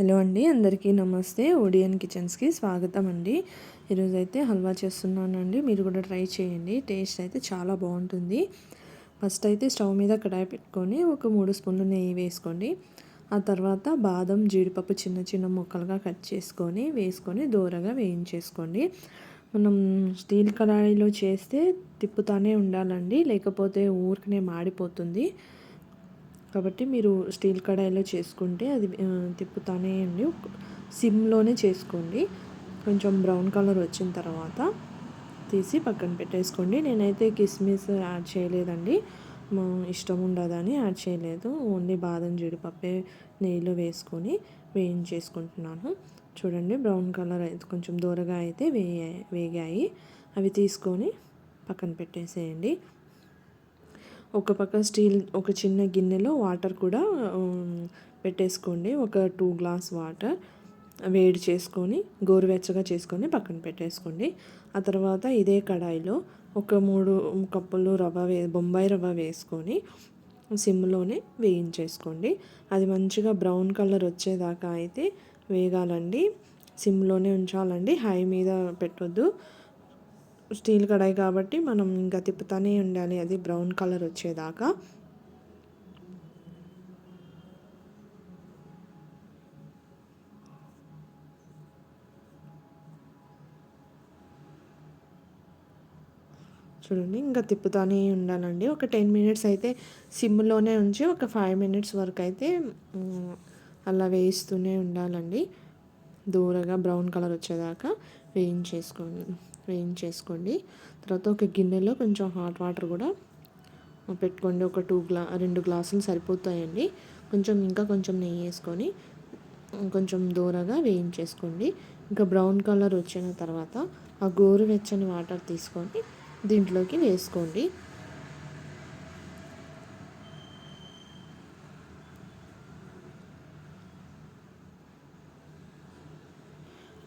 Hello అండి అందరికీ నమస్తే. ఒడియన్ కిచెన్స్కి స్వాగతం అండి. ఈరోజు అయితే హల్వా చేస్తున్నానండి. మీరు కూడా ట్రై చేయండి. టేస్ట్ అయితే చాలా బాగుంటుంది. ఫస్ట్ అయితే స్టవ్ మీద కడాయి పెట్టుకొని ఒక మూడు స్పూన్లు నెయ్యి వేసుకోండి. ఆ తర్వాత బాదం జీడిపప్పు చిన్న చిన్న ముక్కలుగా కట్ చేసుకొని వేసుకొని దూరగా వేయించేసుకోండి. మనం స్టీల్ కడాయిలో చేస్తే తిప్పుతానే ఉండాలండి. లేకపోతే ఊరికనే మాడిపోతుంది. కాబట్టి మీరు స్టీల్ కడాయిలో చేసుకుంటే అది తిప్పుతానే అండి. సిమ్లోనే చేసుకోండి. కొంచెం బ్రౌన్ కలర్ వచ్చిన తర్వాత తీసి పక్కన పెట్టేసుకోండి. నేనైతే కిస్మిస్ యాడ్ చేయలేదండి. ఇష్టం ఉండదని యాడ్ చేయలేదు. ఓన్లీ బాదం జీడిపప్పే నెయ్యిలో వేసుకొని వేయించేసుకుంటున్నాను. చూడండి బ్రౌన్ కలర్ అయితే కొంచెం దూరగా అయితే వే వేగాయి. అవి తీసుకొని పక్కన పెట్టేసేయండి. ఒక పక్క స్టీల్ ఒక చిన్న గిన్నెలో వాటర్ కూడా పెట్టేసుకోండి. ఒక టూ గ్లాస్ వాటర్ వేడి చేసుకొని గోరువెచ్చగా చేసుకొని పక్కన పెట్టేసుకోండి. ఆ తర్వాత ఇదే కడాయిలో ఒక మూడు కప్పులు రవ్వ వే బొంబాయి రవ్వ వేసుకొని సిమ్లోనే వేయించేసుకోండి. అది మంచిగా బ్రౌన్ కలర్ వచ్చేదాకా అయితే వేగాలండి. సిమ్లోనే ఉంచాలండి. హై మీద పెట్టొద్దు. స్టీల్ కడాయి కాబట్టి మనం ఇంకా తిప్పుతూనే ఉండాలి. అది బ్రౌన్ కలర్ వచ్చేదాకా. చూడండి ఇంకా తిప్పుతానే ఉండాలండి. ఒక టెన్ మినిట్స్ అయితే సిమ్లోనే ఉంచి ఒక ఫైవ్ మినిట్స్ వరకు అయితే అలా వేయిస్తూనే ఉండాలండి. దూరగా బ్రౌన్ కలర్ వచ్చేదాకా. వేయించేసుకోండి వేయించేసుకోండి. తర్వాత ఒక గిన్నెలో కొంచెం హాట్ వాటర్ కూడా పెట్టుకోండి. ఒక టూ గ్లా రెండు గ్లాసులు సరిపోతాయండి. కొంచెం ఇంకా కొంచెం నెయ్యి వేసుకొని కొంచెం దూరగా వేయించేసుకోండి. ఇంకా బ్రౌన్ కలర్ వచ్చిన తర్వాత ఆ గోరువెచ్చని వాటర్ తీసుకొని దీంట్లోకి వేసుకోండి.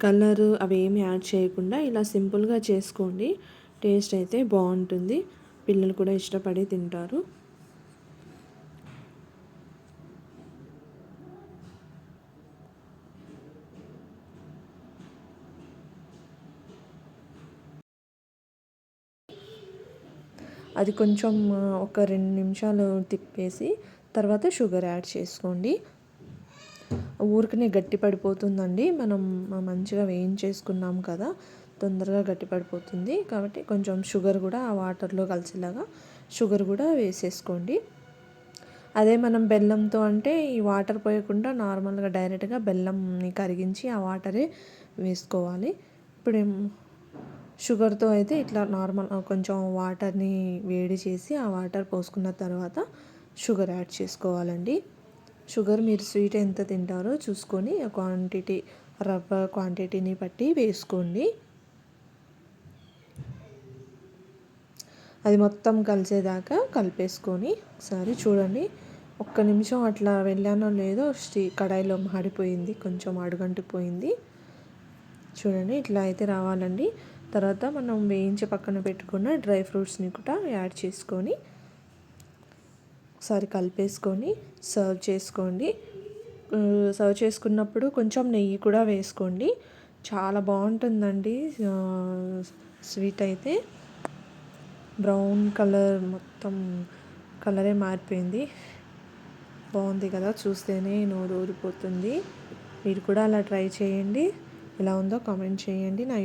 కలర్ అవి ఏమి యాడ్ చేయకుండా ఇలా సింపుల్గా చేసుకోండి. టేస్ట్ అయితే బాగుంటుంది. పిల్లలు కూడా ఇష్టపడి తింటారు. అది కొంచెం ఒక రెండు నిమిషాలు తిప్పేసి తర్వాత షుగర్ యాడ్ చేసుకోండి. ఊరికనే గట్టి పడిపోతుందండి. మనం మంచిగా వేయించేసుకున్నాం కదా తొందరగా గట్టి పడిపోతుంది. కాబట్టి కొంచెం షుగర్ కూడా ఆ వాటర్లో కలిసేలాగా షుగర్ కూడా వేసేసుకోండి. అదే మనం బెల్లంతో అంటే ఈ వాటర్ పోయకుండా నార్మల్గా డైరెక్ట్గా బెల్లంని కరిగించి ఆ వాటరే వేసుకోవాలి. ఇప్పుడు షుగర్తో అయితే ఇట్లా నార్మల్ కొంచెం వాటర్ని వేడి చేసి ఆ వాటర్ పోసుకున్న తర్వాత షుగర్ యాడ్ చేసుకోవాలండి. షుగర్ మీరు స్వీట్ ఎంత తింటారో చూసుకొని ఆ క్వాంటిటీ రవ్వ క్వాంటిటీని బట్టి వేసుకోండి. అది మొత్తం కలిసేదాకా కలిపేసుకొని ఒకసారి చూడండి. ఒక్క నిమిషం అట్లా వెళ్ళానో లేదో స్టీ కడాయిలో మాడిపోయింది కొంచెం అడుగంటిపోయింది చూడండి ఇట్లా అయితే రావాలండి. తర్వాత మనం వేయించి పక్కన పెట్టుకున్న డ్రై ఫ్రూట్స్ని కూడా యాడ్ చేసుకొని ఒకసారి కలిపేసుకొని సర్వ్ చేసుకోండి. సర్వ్ చేసుకున్నప్పుడు కొంచెం నెయ్యి కూడా వేసుకోండి. చాలా బాగుంటుందండి. స్వీట్ అయితే. బ్రౌన్ కలర్ మొత్తం కలరే మారిపోయింది. బాగుంది కదా చూస్తేనే నోరు ఊరిపోతుంది. మీరు కూడా అలా ట్రై చేయండి. ఎలా ఉందో కామెంట్ చేయండి. నా